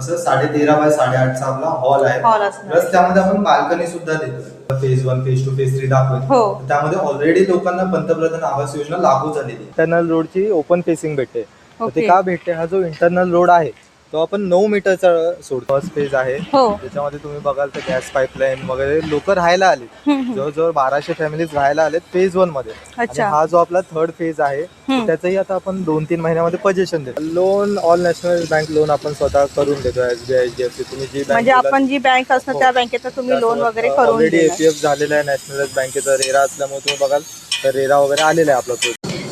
असं साडे तेरा बाय साडेआठचा आपला हॉल आहे. हॉल असणार. प्लस त्यामध्ये आपण बाल्कनी सुद्धा देतो. Phase one phase two phase three दाखवतो. हो. त्यामध्ये ऑलरेडी लोकांना पंतप्रधान आवास योजना लागू झालेली इंटरनल रोडची ओपन फेसिंग भेटते. तर ओके. ते का भेटते? हा जो इंटरनल रोड आहे तो आपण नऊ मीटरचा सोडतो. फर्स्ट फेज आहे. हो. त्याच्यामध्ये तुम्ही बघाल तर गॅस पाईपलाईन वगैरे लोक राहायला आले. जवळजवळ बाराशे फॅमिलीज राहायला आलेत फेज वनमध्ये. आणि हा जो आपला थर्ड फेज आहे. त्याचंही आता आपण दोन तीन महिन्यामध्ये पजेशन देतो. Loan all national bank loan आपण स्वतः करून देतो एसबीआय एचडीएफसी तुम्ही जी बँक म्हणजे आपण जी बँक असणार त्या बँकेत तुम्ही लोन वगैरे करून ऑलरेडी. एपीएफ झालेलं आहे नॅशनल बँकेचा रेरा असल्यामुळे तुम्ही बघाल तर रेरा वगैरे आलेला आहे आपला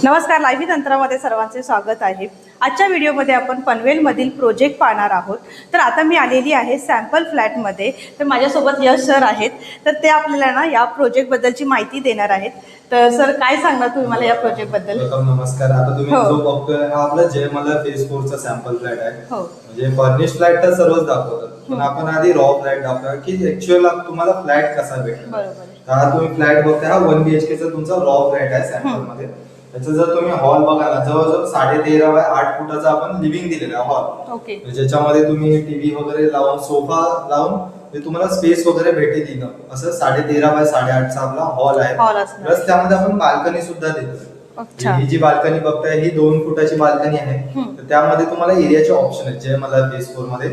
नमस्कार लाईव्ह तंत्रामध्ये सर्वांचे स्वागत आहे. आजच्या व्हिडिओमध्ये आपण पनवेलमधील प्रोजेक्ट पाहणार आहोत. तर आता मी आलेली आहे सॅम्पल फ्लॅटमध्ये. तर माझ्यासोबत यश सर आहेत. तर ते आपल्याला ना या प्रोजेक्टबद्दलची माहिती देणार आहेत. तर सर काय सांगणार तुम्ही मला या प्रोजेक्टबद्दल नमस्कार. आता तुम्ही हो. जो बघतोय हा आपला जयमला फेज फोरचा सॅम्पल फ्लॅट आहे. हो. म्हणजे फर्निश फ्लॅट तर सर्वच दाखवतात. पण आपण आधी रॉ फ्लॅट दाखवूया की ऍक्च्युअल तुम्हाला फ्लॅट कसा भेटेल. बरोबर. हा तुम्ही फ्लॅट बघताय हा वन बीएचके चा तुमचा रॉ फ्लॅट आहे सॅम्पलमध्ये. त्याचा जर तुम्ही हॉल बघाला जवळजवळ साडे तेरा बाय आठ फुटाचा आपण लिव्हिंग दिलेला हॉल ओके ज्याच्यामध्ये तुम्ही टीव्ही वगैरे लावून सोफा लावून ते तुम्हाला स्पेस वगैरे भेटेल इथं. असं साडे तेरा बाय साडेआठचा आपला हॉल आहे. प्लस त्यामध्ये आपण बाल्कनी सुद्धा देतो. ही जी बाल्कनी बघताय ही दोन फुटाची बाल्कनी आहे. तर त्यामध्ये तुम्हाला एरियाचे ऑप्शन आहेत जे मला बेस फोरमध्ये.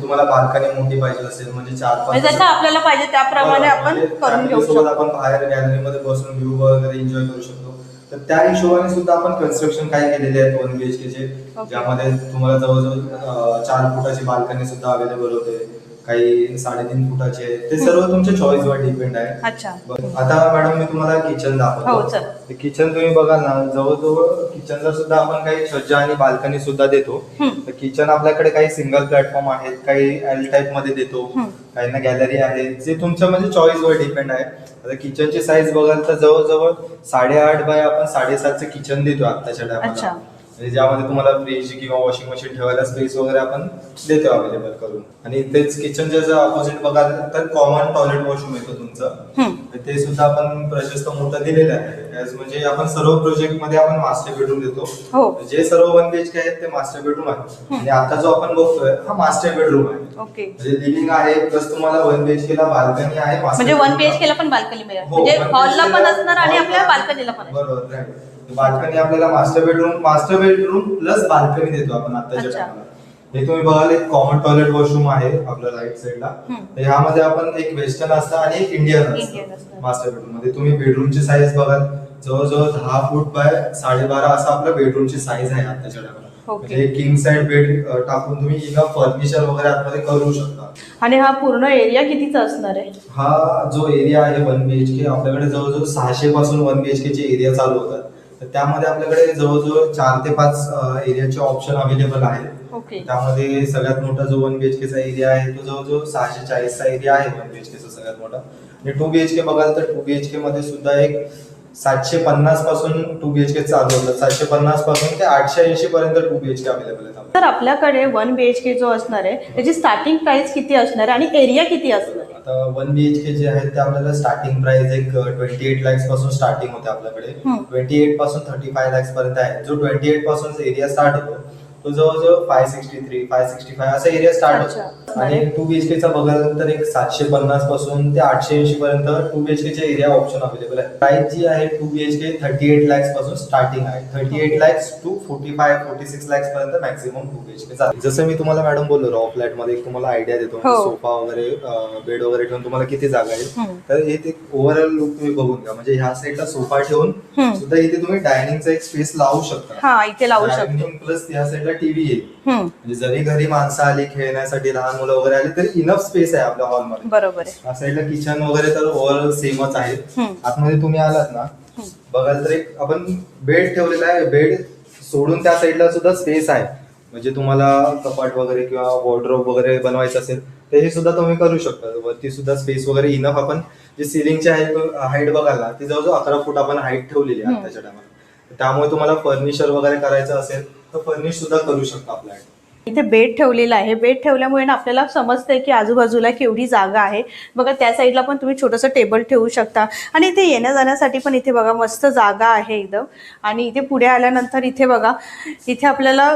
तुम्हाला बाल्कनी मोठी पाहिजे असेल म्हणजे चार म्हणजे पाच जसं आपल्याला पाहिजे त्याप्रमाणे आपण म्हणजे करून घेऊ आपण बाहेर गॅलरीमध्ये बसून व्ह्यू वगैरे एन्जॉय करू शकतो. तर त्या हिशोबाने सुद्धा आपण कन्स्ट्रक्शन काय केलेले आहेत वन बीएचके चे Okay. ज्यामध्ये तुम्हाला जवळजवळ अं, चार फुटाची बाल्कनी सुद्धा अवेलेबल होते काही साडेतीन फुटाचे आहेत. ते सर्व तुमच्या चॉईस वर डिपेंड आहे अच्छा बरं. आता मॅडम मी तुम्हाला किचन हो दाखवतो किचन तुम्ही बघाल ना जवळजवळ किचनला सुद्धा आपण काही सज्जा आणि बाल्कनी सुद्धा देतो हम्म. तर किचन आपल्याकडे काही सिंगल प्लॅटफॉर्म आहेत काही एल टाईपमध्ये देतो हम्म. काही ना गॅलरी आहे जे तुमच्या म्हणजे चॉईस वर डिपेंड आहे आता किचनची साईज बघाल तर जवळजवळ साडेआठ बाय आपण साडेसातचं किचन देतो आताच्या अच्छा. टायमाला म्हणजे ज्यामध्ये तुम्हाला फ्रीज किंवा वॉशिंग मशीन ठेवायला स्पेस वगैरे आपण देतो अवेलेबल करून. आणि तेच किचनच्या ऑपोजिट बघाल तर कॉमन टॉयलेट वॉशरूम येतं तुमचं. ते सुद्धा आपण प्रशस्त मोठं दिलेलं आहे. म्हणजे आपण सर्व प्रोजेक्टमध्ये आपण मास्टर बेडरूम देतो. हो. जे सर्व वन बीएचके आहेत ते मास्टर बेडरूम आहे आणि आता जो आपण बघतोय हा मास्टर बेडरूम आहे. म्हणजे लिव्हिंग आहे प्लस तुम्हाला वन बीएचके ला बाल्कनी आहे म्हणजे वन बीएचके ला पण बाल्कनी मिळेल. हो, म्हणजे हॉलला पण असणार आणि आपल्या बाल्कनीला पण. बरोबर. बाल्कनी आपल्याला master bedroom master bedroom plus balcony देतो आपण आताच्या अच्छा. टायमाला हे तुम्ही बघाल एक कॉमन टॉयलेट वॉशरूम आहे आपल्या राईट साईडला हम्म. तर ह्यामध्ये आपण एक वेस्टर्न असतं आणि एक इंडियन Indian असतं असतं. मास्टर बेडरूममध्ये तुम्ही बेडरूमची साईज बघाल जवळजवळ दहा फूट बाय साडेबारा असं आपल्या बेडरूमची साईज आहे आताच्या टायमाला. म्हणजे किंग साईड बेड टाकून तुम्ही इनफ फर्निचर वगैरे आतमध्ये करू शकता आणि हा पूर्ण एरिया कितीचा असणार आहे हा जो एरिया आहे वन बीएचके आपल्याकडे जवळजवळ सहाशे पासून वन बीएचके चे एरिया चालू होतात तर त्यामध्ये आपल्याकडे जवळजवळ चार ते पाच एरियाचे ऑप्शन अवेलेबल आहेत. ओके. त्यामध्ये सगळ्यात मोठा जो वन बीएचके चा एरिया आहे तो जवळजवळ सहाशे चाळीसचा एरिया आहे वन बीएचके चा सगळ्यात मोठा. आणि टू बीएचके बघाल तर टू बीएचके मध्ये सुद्धा एक सातशे पन्नासपासून टू बीएचके चालू होतात सातशे पन्नासपासून ते आठशे ऐंशी पर्यंत टू बीएचके अवेलेबल आहेत आपल्याकडे. तर आपल्याकडे वन बीएचके जो असणार आहे त्याची स्टार्टिंग प्राइस किती असणार आहे आणि एरिया किती असणार आहे आता वन बीएचके जे आहेत ते आपल्याला स्टार्टिंग प्राइस एक ट्वेंटी एट लॅक्सपासून स्टार्टिंग होते आपल्याकडे हम्म. ट्वेंटी एटपासून थर्टी फाय लॅक्स पर्यंत आहे जो ट्वेंटी एटपासून एरिया स्टार्ट होतो तो जवळजवळ five sixty three five sixty five असा एरिया स्टार्ट. होतो. आणि टू बीएचके चा बघायला तर एक सातशे पन्नासपासून ते आठशे ऐंशी पर्यंत टू बीएचके चे एरिया ऑप्शन अवेलेबल आहे प्राइस जी आहे टू बीएचके थर्टी एट लॅक्सपासून स्टार्टिंग आहे. Thirty eight lakhs to forty five forty six lakhs पर्यंत मॅक्सिमम टू बीएचके जसं मी तुम्हाला मॅडम बोललो रॉ फ्लॅटमध्ये एक तुम्हाला आयडिया देतो. हो. सोफा वगैरे बेड वगैरे ठेवून तुम्हाला किती जागा येईल हम्म. तर हे ते ओव्हरऑल लुक तुम्ही बघून घ्या. म्हणजे ह्या साईडला सोफा ठेवून. सुद्धा इथे तुम्ही डायनिंगचा एक स्पेस लावू शकता. हा इथे लावू शकतो. प्लस या साईडला टीव्ही हम्म, म्हणजे जरी घरी माणसं आली खेळण्यासाठी लहान मुलं वगैरे आली तरी इनफ स्पेस आहे आपल्या हॉलमध्ये बरोबर आहे. साईडला किचन वगैरे तर ओव्हरऑल सेमच आहे. आतमध्ये तुम्ही आलात ना. बघाल तर एक आपण बेड ठेवलेला आहे. बेड सोडून त्या साईडला सुद्धा स्पेस आहे. म्हणजे तुम्हाला कपाट वगैरे किंवा वॉर्ड्रोब वगैरे बनवायचं असेल तर हे सुद्धा तुम्ही करू शकता. वरती सुद्धा स्पेस वगैरे इनफ आपण जे सिलिंगची हाईट बघाल ना ती जवळजवळ अकरा फूट आपण हाईट ठेवलेली आहे. त्याच्या टायमाला त्यामुळे तुम्हाला फर्निचर वगैरे करायचं असेल तर फर्निश सुद्धा करू शकता आपल्या इथे बेड ठेवलेला आहे. बेड ठेवल्यामुळे ना आपल्याला समजतंय की आजूबाजूला केवढी जागा आहे. बघा त्या साईडला पण तुम्ही छोटंसं टेबल ठेवू शकता. आणि इथे येण्या जाण्यासाठी पण इथे बघा मस्त जागा आहे एकदम. आणि इथे पुढे आल्यानंतर इथे बघा इथे आपल्याला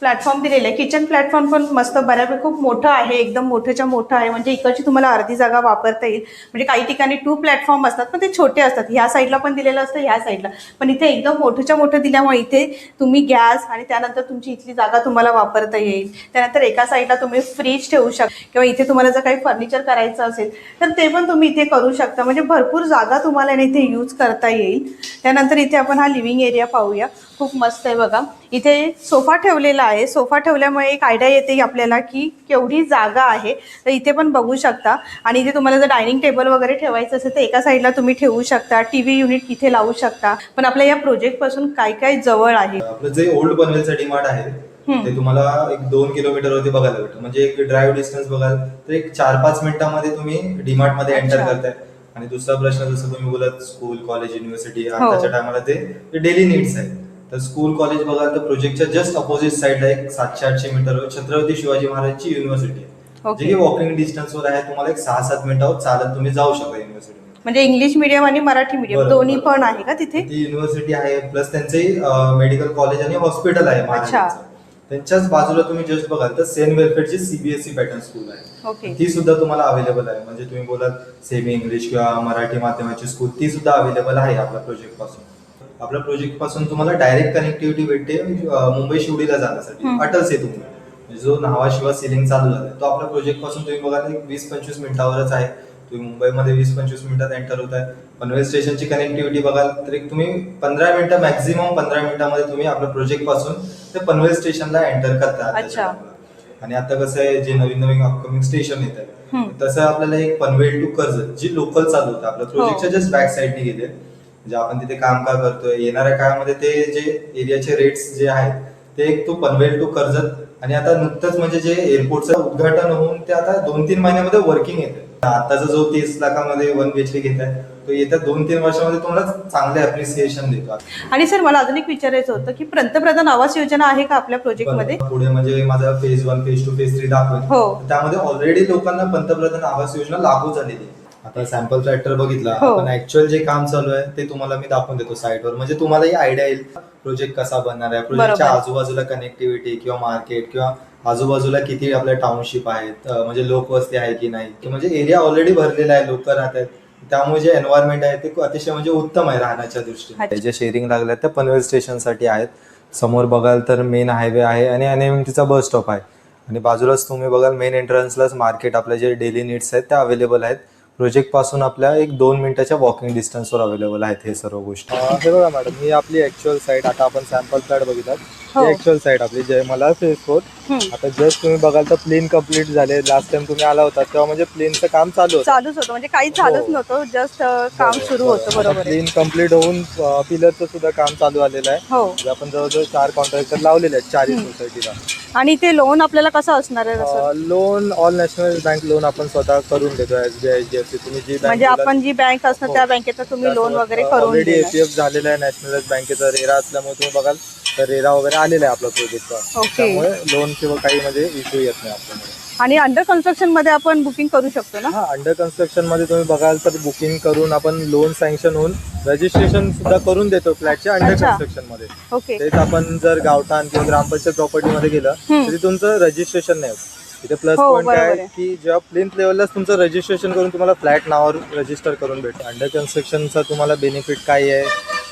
प्लॅटफॉर्म दिलेलं आहे. किचन प्लॅटफॉर्म पण मस्त बऱ्यापैकी खूप मोठं आहे एकदम मोठंच्या मोठं आहे. म्हणजे इकडची तुम्हाला अर्धी जागा वापरता येईल. म्हणजे काही ठिकाणी टू प्लॅटफॉर्म असतात पण ते छोटे असतात. ह्या साईडला पण दिलेलं असतं ह्या साईडला पण इथे एकदम मोठंच्या मोठं दिल्यामुळे इथे तुम्ही गॅस आणि त्यानंतर तुमची इथली जागा तुम्हाला वापरता येईल. त्यानंतर एका साईडला तुम्ही फ्रीज ठेवू शकता किंवा इथे तुम्हाला जर काही फर्निचर करायचं असेल तर ते पण तुम्ही इथे करू शकता. म्हणजे भरपूर जागा तुम्हाला इथे यूज करता येईल. त्यानंतर इथे आपण हा लिव्हिंग एरिया पाहूया. खूप मस्त आहे बघा. इथे सोफा ठेवलेला आहे. सोफा ठेवल्यामुळे एक आयडिया येते आपल्याला की केवढी जागा आहे. तर इथे पण बघू शकता. आणि इथे तुम्हाला जर डायनिंग टेबल वगैरे ठेवायचं असेल तर एका साईडला तुम्ही ठेवू शकता. टी व्ही युनिट इथे लावू शकता. पण आपल्या या प्रोजेक्टपासून काय काय जवळ आहे? आपलं जे ओल्ड पनवेलचं डीमार्ट आहे. ते तुम्हाला एक दोन किलोमीटर वरती बघायला भेटतं. म्हणजे एक ड्राईव्ह डिस्टन्स बघाल तर एक चार पाच मिनिटांमध्ये तुम्ही डीमार्टमध्ये एंटर. करताय. आणि दुसरा प्रश्न जसं तुम्ही बोलत स्कूल कॉलेज युनिव्हर्सिटी. आताच्या टायमाला ते डेली नीड्स आहे तर स्कूल कॉलेज बघाल तर प्रोजेक्टच्या जस्ट अपोजिट साईडला एक सातशे आठशे मीटर छत्रपती शिवाजी महाराजची युनिव्हर्सिटी आहे. जे की वॉकिंग डिस्टन्सवर आहे तुम्हाला एक सहा सात मिनिटावर चालत तुम्ही जाऊ शकता युनिव्हर्सिटी म्हणजे इंग्लिश मिडियम आणि मराठी मिडियम. दोन्ही पण आहे का तिथे? ती युनिव्हर्सिटी आहे प्लस त्यांचे मेडिकल कॉलेज आणि हॉस्पिटल आहे. त्यांच्याच बाजूला तुम्ही जस्ट बघाल तर सेंट वेलफेअरची सीबीएसई पॅटर्न स्कूल आहे. ती सुद्धा तुम्हाला अवेलेबल आहे. म्हणजे तुम्ही बोलाल सेमी इंग्लिश किंवा मराठी माध्यमाची स्कूल ती सुद्धा अवेलेबल आहे आपल्या प्रोजेक्टपासून. आपल्या प्रोजेक्टपासून तुम्हाला डायरेक्ट कनेक्टिव्हिटी भेटते मुंबई शिवडीला जाण्यासाठी. अटल सेतू. म्हणजे जो न्हावा शिवा सिलिंग चालू झालाय तो आपल्या प्रोजेक्टपासून तुम्ही बघाल एक वीस पंचवीस मिनिटावरच आहे. तुम्ही मुंबईमध्ये वीस पंचवीस मिनिटात एंटर होत आहे पनवेल स्टेशनची कनेक्टिव्हिटी बघाल तर तुम्ही पंधरा मिनिटं मॅक्झिमम पंधरा मिनिटामध्ये तुम्ही आपल्या प्रोजेक्टपासून ते पनवेल स्टेशनला एंटर करता. आणि आता कसं आहे जे नवीन नवीन अपकमिंग स्टेशन येत आहे. तसं आपल्याला एक पनवेल टू कर्जत जी लोकल चालू होतं आपल्या प्रोजेक्टच्या जस्ट बॅक साईडने गेले. म्हणजे आपण तिथे काम का करतोय? येणाऱ्या काळामध्ये ते जे एरियाचे रेट्स जे आहेत ते एक तो पनवेल टू कर्जत. आणि आता नुकतंच म्हणजे जे एअरपोर्टचं उद्घाटन होऊन ते आता दोन तीन महिन्यामध्ये वर्किंग येते आताचा जो तीस लाखामध्ये वन बीएचके घेत आहे तो येत्या दोन तीन वर्षामध्ये तुम्हाला चांगले अप्रिसिएशन देतो आणि सर मला अजून एक विचारायचं होतं की पंतप्रधान आवास योजना आहे का आपल्या प्रोजेक्टमध्ये पुढे म्हणजे माझा phase one phase two phase three दाखवेल हो. त्यामध्ये ऑलरेडी लोकांना पंतप्रधान आवास योजना लागू झालेली आहे. आता सॅम्पल ट्रॅक्टर बघितला हो. आपण ऍक्च्युअल जे काम चालू आहे ते तुम्हाला मी दाखवून देतो साईटवर म्हणजे तुम्हालाही आयडिया येईल प्रोजेक्ट कसा बनणार आहे प्रोजेक्टच्या बरोबर. आजूबाजूला कनेक्टिव्हिटी किंवा मार्केट किंवा आजूबाजूला किती आपल्या टाउनशिप आहेत अं, म्हणजे लोकवस्ती आहे की नाही की म्हणजे एरिया ऑलरेडी भरलेला आहे लोक राहत आहेत त्यामुळे जे एन्व्हायरमेंट आहे ते अतिशय म्हणजे उत्तम आहे राहण्याच्या दृष्टीने अच्छा. जे शेअरिंग लागल्या त्या पनवेल स्टेशनसाठी आहेत समोर बघाल तर मेन हायवे आहे आणि एनएमटीचा बस स्टॉप आहे आणि बाजूलाच तुम्ही बघाल मेन एंट्रन्सलाच मार्केट आपले जे डेली नीड्स आहेत त्या अवेलेबल आहेत प्रोजेक्टपासून आपल्या एक दोन मिनिटाच्या वॉकिंग डिस्टन्सवर अवेलेबल आहेत हे सर्व गोष्टी. हे बघा मॅडम ही आपली ऍक्च्युअल साईट आता आपण सॅम्पल फ्लॅट बघितलात हो. ऍक्च्युअल साईट आपली जय मला फेस हम्म. आता जस्ट तुम्ही बघाल तर प्लेन कंप्लीट झाले. लास्ट टाइम तुम्ही आला होता तेव्हा म्हणजे प्लेनचं काम चालू होतं. चालूच होतं म्हणजे काही झालंच हो. नव्हतं जस्ट काम सुरू होतं बरोबर आहे. प्लेन कंप्लीट होऊन पिलरचं सुद्धा काम चालू आलेलं आहे. हो. म्हणजे आपण जवळजवळ चार कॉन्ट्रॅक्टर लावलेले आहेत चारही सोसायटीला आणि ते लोन आपल्याला कसं असणार आहे sir? Loan all national bank loan आपण स्वतः करून देतो S B I H D F C तुम्ही जी म्हणजे आपण जी बँक असणार त्या बँकेचं तुम्ही लोन वगैरे करून ऑलरेडी. एपीएफ झालेलं आहे नॅशनल बँकेचा रेरा असल्यामुळे तुम्ही बघाल तर रेरा वगैरे आलेला आहे आपला प्रोजेक्टचा ओके. त्यामुळे लोन किंवा काही म्हणजे इश्यू येत नाही आपल्याकडे आणि अंडर कन्स्ट्रक्शनमध्ये आपण बुकिंग करू शकतो ना? हा अंडर कन्स्ट्रक्शनमध्ये तुम्ही बघाल तर बुकिंग करून आपण लोन सँक्शन होऊन रजिस्ट्रेशन सुद्धा करून देतो फ्लॅटच्या अंडर अच्छा. कन्स्ट्रक्शनमध्ये. ओके तेच आपण जर गावठाण किंवा ग्रामपंचायत प्रॉपर्टी मध्ये गेलं हम्म. तरी तुमचं रजिस्ट्रेशन नाही होत. इथे प्लस हो, पॉईंट बरोबर आहे आहे. की जेव्हा प्लिंथ लेवललाच तुमचं रजिस्ट्रेशन करून तुम्हाला फ्लॅट नावावर रजिस्टर करून भेटतं. अंडर कन्स्ट्रक्शनचा तुम्हाला बेनिफिट काय आहे?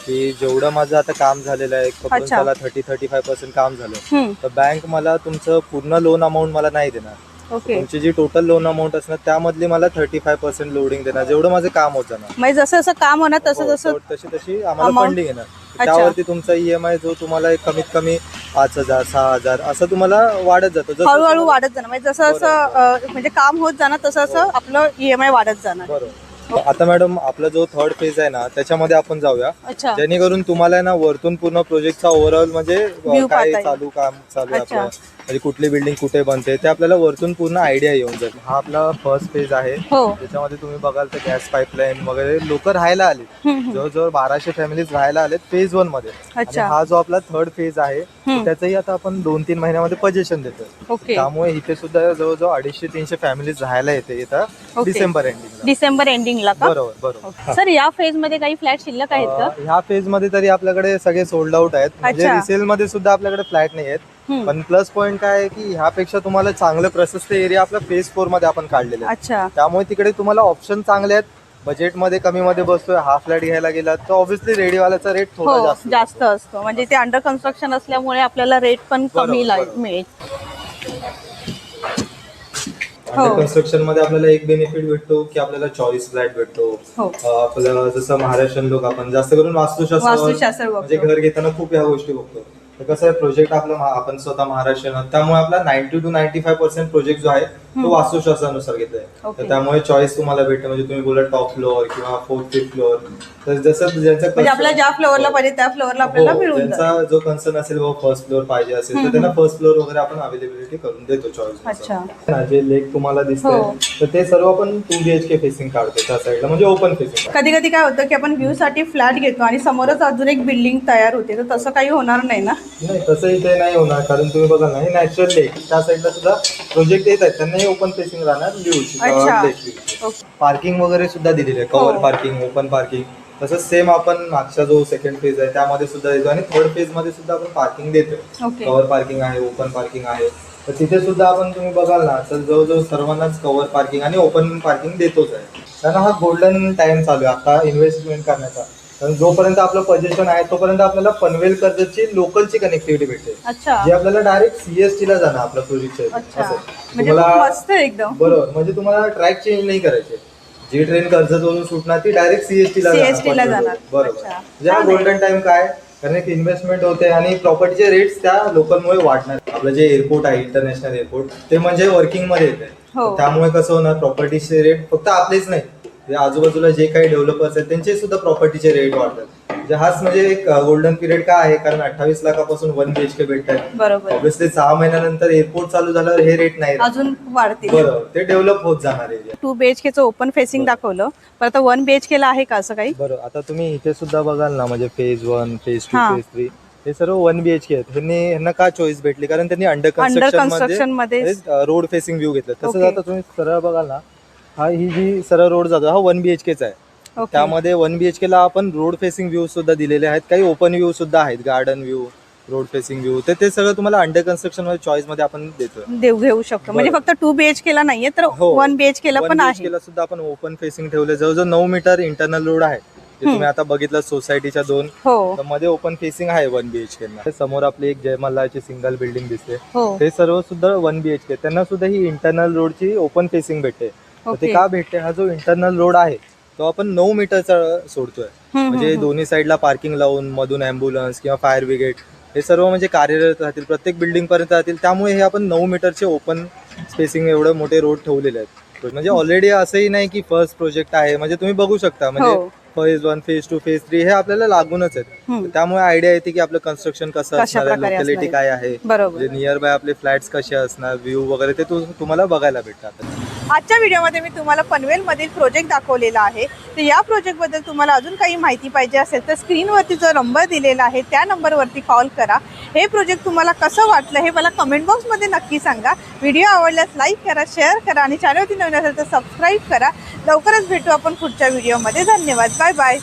की जेवढं माझं आता काम झालेलं आहे पकडून अच्छा. थर्टी थर्टी फाय पर्सेंट काम झालं. हम्म, तर बँक मला तुमचं पूर्ण लोन अमाऊंट मला नाही देणार. ओके. तुमची जी टोटल लोन अमाऊंट असणार त्यामधली मला थर्टी फाय पर्सेंट लोडिंग देणार. जेवढं माझं काम होत जाणार. म्हणजे जसं जसं काम होणार तसं हो, जसं तशी तशी आम्हाला Amount. फंडिंग येणार. अच्छा. त्यावरती तुमचा ईएमआय जो तुम्हाला एक कमीत कमी पाच हजार सहा हजार असं तुम्हाला वाढत जातो. जसं हळूहळू वाढत जाणार. म्हणजे जसं असं अं, म्हणजे काम होत जाणार तसं असं आपलं ईएमआय वाढत जाणार. बरोबर. आता मॅडम आपला जो थर्ड फेज आहे ना त्याच्यामध्ये आपण जाऊया अच्छा जेणेकरून तुम्हाला आहे ना वरतून पूर्ण प्रोजेक्टचा ओव्हरऑल म्हणजे View अं, पाहता काय येईल. चालू काम चालू आहे अच्छा. आपलं म्हणजे कुठली बिल्डिंग कुठे बनते ते आपल्याला वरतून पूर्ण आयडिया येऊन जाईल हा आपला फर्स्ट फेज आहे हो त्याच्यामध्ये तुम्ही बघाल तर गॅस पाईपलाईन वगैरे लोक राहायला आले हम्म, हम्म. जवळजवळ बाराशे फॅमिलीज राहायला आलेत फेज वनमध्ये आणि अच्छा. हा जो आपला थर्ड फेज आहे हम्म. त्याचंही आता आपण दोन तीन महिन्यामध्ये पजेशन देतो ओके त्यामुळे इथे सुद्धा जवळजवळ अडीचशे तीनशे फॅमिलीज राहायला येते येतात ओके. डिसेंबर एंडिंगला डिसेंबर एंडिंगला का? बरोबर बरोबर. सर या फेजमध्ये काही फ्लॅट शिल्लक आहेत का? ह्या फेजमध्ये तरी आपल्याकडे सगळे सोल्ड आउट आहेत. म्हणजे अच्छा. रिसेल मध्ये सुद्धा आपल्याकडे फ्लॅट नाही आहेत. हम्म. पण प्लस पॉईंट काय आहे की ह्यापेक्षा तुम्हाला चांगलं प्रशस्त एरिया आपल्या फेज फोरमध्ये आपण काढलेले अच्छा. त्यामुळे तिकडे तुम्हाला ऑप्शन चांगले आहेत. बजेटमध्ये कमी मध्ये बसतोय. हा फ्लॅट घ्यायला गेला तर ऑब्व्हियसली रेडीवाल्याचा रेट थोडा हो जास्त जास्त असतो. म्हणजे ते अंडर कन्स्ट्रक्शन असल्यामुळे आपल्याला रेट पण बरोबर, कमी ला- बरोबर. मिळेल. हो. कन्स्ट्रक्शनमध्ये आपल्याला एक बेनिफिट भेटतो की आपल्याला चॉईस फ्लॅट भेटतो हो अं, आपलं जसं महाराष्ट्रीयन लोक आपण जास्त करून वास्तुशास्त्र वास्तुशास्त्र बघतो. म्हणजे घर घेताना खूप ह्या गोष्टी बघतो तर कसं आहे प्रोजेक्ट आपला महा- आपण स्वतः महाराष्ट्रीयन आहोत त्यामुळे आपला ninety two ninety five percent project जो आहे तो वास्तुशास्त्रानुसार घेतलाय. तर त्यामुळे चॉईस तुम्हाला भेटते म्हणजे तुम्ही बोला टॉप फ्लोअर किंवा फोर्थ फिफ्थ फ्लोअर तर जसं ज्यांचं म्हणजे आपल्याला ज्या फ्लोअरला हो. पाहिजे त्या फ्लोअरला आपल्याला हो, मिळून त्यांचा जो कन्सर्न असेल व फर्स्ट फ्लोअर पाहिजे असेल तर त्यांना फर्स्ट फ्लोअर वगैरे आपण अवेलेबिलिटी करून देतो अच्छा. चॉईस जे लेक तुम्हाला दिसतंय. हो. तर ते सर्व आपण टू बीएचके फेसिंग काढतो त्या साईडला म्हणजे ओपन फेसिंग कधी कधी काय होतं की आपण व्ह्यू साठी फ्लॅट घेतो आणि समोरच अजून एक बिल्डिंग तयार होते तर तसं काही होणार नाही ना? नाही तसंही ते नाही होणार कारण तुम्ही बघा ना हे नॅचरल लेक त्या साईडला सुद्धा प्रोजेक्ट येत आहेत. त्यांनाही ओपन फेसिंग राहणार अच्छा. View okay. पार्किंग वगैरे सुद्धा दिलेली आहे कव्हर हो. पार्किंग ओपन पार्किंग तसंच सेम आपण मागचा जो सेकंड फेज आहे त्यामध्ये सुद्धा देतो आणि थर्ड फेजमध्ये सुद्धा आपण पार्किंग देतो ओके. कव्हर पार्किंग आहे ओपन पार्किंग आहे. तर तिथे सुद्धा आपण तुम्ही बघाल ना तर जवळजवळ सर्वांनाच कव्हर पार्किंग आणि ओपन पार्किंग देतोच आहे. कारण हा गोल्डन टाइम चालू आहे. आता इन्व्हेस्टमेंट करण्याचा. कारण जोपर्यंत आपलं पोझिशन आहे तोपर्यंत आपल्याला पनवेल कर्जतची लोकलची कनेक्टिव्हिटी भेटते अच्छा. जे आपल्याला डायरेक्ट सीएसटी ला जाणार आपलं प्रोजेक्ट अच्छा. म्हणजे तुम्हाला खूप मस्त आहे एकदम. बरोबर. म्हणजे तुम्हाला ट्रॅक चेंज नाही करायचे. जी ट्रेन कर्जतवरून सुटणार ती डायरेक्ट सीएसटी ला CST ला जाणार. बरोबर. अच्छा. म्हणजे. गोल्डन टाइम काय? कारण एक इन्व्हेस्टमेंट होते आणि प्रॉपर्टीचे रेट्स त्या लोकलमुळे वाढणार. आपलं जे एअरपोर्ट आहे इंटरनॅशनल एअरपोर्ट ते म्हणजे वर्किंगमध्ये येते हो. त्यामुळे कसं होणार? प्रॉपर्टीचे रेट फक्त आपलेच नाही. जे आजूबाजूला जे काही डेव्हलपर्स आहेत त्यांचे सुद्धा प्रॉपर्टीचे रेट वाढतात. म्हणजे हाच म्हणजे एक गोल्डन पिरियड काय आहे? कारण अठ्ठावीस लाखापासून वन बीएचके भेटतात बरोबर. ऑब्विसली सहा महिन्यानंतर एअरपोर्ट चालू झाल्यावर हे रेट नाही राहत. अजून वाढतील. बरोबर ते डेव्हलप होत जाणार एरिया टू बीएचकेचं ओपन फेसिंग दाखवलं. पण आता वन बीएचकेला आहे का असं काही? बरं आता तुम्ही इथे सुद्धा बघाल ना म्हणजे फेज वन फेज टू हा. फेज थ्री हे सर्व वन बीएचके आहेत. ह्यांनी ह्यांना का चॉईस भेटली? कारण त्यांनी अंडर अंडर कन्स्ट्रक्शन कन्स्ट्रक्शनमध्ये रोड फेसिंग व्ह्यू घेतलं. तसंच Okay. आता तुम्ही सरळ बघाल ना हा ही जी सरळ रोड जातो हा वन बीएचकेचा आहे. ओके त्यामध्ये वन बीएचके ला आपण रोड फेसिंग व्ह्यू सुद्धा दिलेले आहेत. काही ओपन व्ह्यू सुद्धा आहेत garden view road facing view तर ते सगळं तुम्हाला अंडर कन्स्ट्रक्शनमध्ये चॉईसमध्ये आपण देतोय. देऊ घेऊ शकतो. म्हणजे फक्त टू बीएचकेला नाहीये तर हो. वन बीएचकेला पण आहे. बीएचके ला सुद्धा आपण ओपन फेसिंग ठेवले जवळजवळ नऊ मीटर इंटरनल रोड आहे ते तुम्ही आता बघितलं सोसायटीच्या दोन. हो. तर मध्ये ओपन फेसिंग आहे वन बीएचके समोर आपली एक जयमल्लाची सिंगल बिल्डिंग दिसते. हो. ते सर्व सुद्धा वन बीएचके त्यांना सुद्धा ही इंटरनल रोडची ओपन फेसिंग भेटते. तर. ते का भेटते हा जो इंटरनल रोड आहे तो आपण नऊ मीटरचा सोडतोय. म्हणजे दोन्ही साईडला पार्किंग लावून मधून अँब्युलन्स किंवा फायर ब्रिगेड हे सर्व म्हणजे कार्यरत राहतील. प्रत्येक बिल्डिंग पर्यंत राहतील त्यामुळे हे आपण नऊ मीटरचे ओपन स्पेसिंग एवढे मोठे रोड ठेवलेले आहेत. म्हणजे ऑलरेडी असंही नाही की फर्स्ट प्रोजेक्ट आहे. म्हणजे तुम्ही बघू शकता. म्हणजे phase one phase two phase three हे आपल्याला लागूनच आहेत. त्यामुळे आयडिया येते की आपलं कन्स्ट्रक्शन कसं असणार आहे. लोकॅलिटी काय आहे. म्हणजे नियर बाय आपले फ्लॅट्स कसे असणार व्ह्यू वगैरे तु- तुम्हाला बघायला भेटतात. आजच्या व्हिडिओमध्ये मी तुम्हाला पनवेलमधील प्रोजेक्ट दाखवलेला आहे. तर या प्रोजेक्टबद्दल तुम्हाला अजून काही माहिती पाहिजे असेल तर स्क्रीनवरती जो नंबर दिलेला आहे त्या नंबरवरती कॉल करा. हे प्रोजेक्ट तुम्हाला कसं वाटलं हे मला कमेंट बॉक्समध्ये नक्की सांगा. व्हिडिओ आवडल्यास लाईक करा शेअर करा आणि चॅनलवरती नवीन असेल तर सबस्क्राईब करा. लवकरच भेटू आपण पुढच्या व्हिडिओमध्ये. धन्यवाद. Bye bye